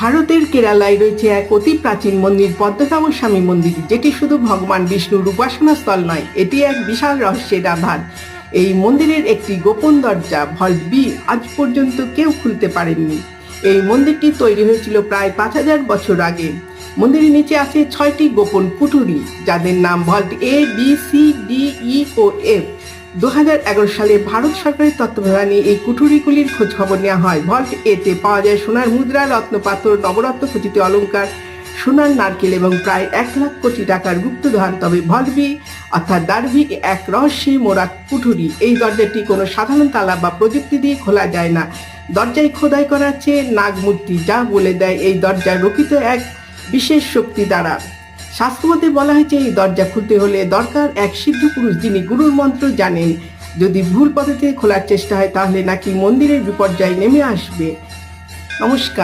ভারতের কেরালায় রয়েছে এক অতি প্রাচীন মন্দির পদ্মনাভ স্বামী মন্দির, যেটি শুধু ভগবান বিষ্ণুর উপাসনা স্থল নয়, এটি এক বিশাল রহস্যের আধার। এই মন্দিরের একটি গোপন দরজা ভল্ট বি আজ পর্যন্ত কেউ খুলতে পারেননি। এই মন্দিরটি তৈরি হয়েছিল প্রায় পাঁচ হাজার বছর আগে। মন্দিরের নিচে আছে ছয়টি গোপন কুঠুরি যাদের নাম vault A B C D E O F. দু হাজার এগারো সালে ভারত সরকারের তত্ত্বাবধানে এই কুঠুরিগুলির খোঁজ খবর নেওয়া হয়। ভল্ট এতে পাওয়া যায় সোনার মুদ্রা রত্নপাথর নবরত্ন খচিত অলংকার, সোনার নারকেল এবং প্রায় এক লাখ কোটি টাকার গুপ্তধন। তবে ভলভি অর্থাৎ দারভি এক রহস্যে মোড়া কুঠুরি এই দরজাটি কোনো সাধারণ তালা বা প্রযুক্তি দিয়ে খোলা যায় না। দরজায় খোদাই করা চেয়ে নাগমূর্তি, যা বলে দেয় এই দরজা রক্ষিত এক বিশেষ শক্তি দ্বারা। শাস্ত্রমতে বলা হয়েছে, এই দরজা খুলতে হলে দরকার এক সিদ্ধ পুরুষ যিনি গুরুর মন্ত্র জানেন। যদি ভুল পথে খোলার চেষ্টা হয়, তাহলে নাকি মন্দিরের বিপর্যয় নেমে আসবে। নমস্কার।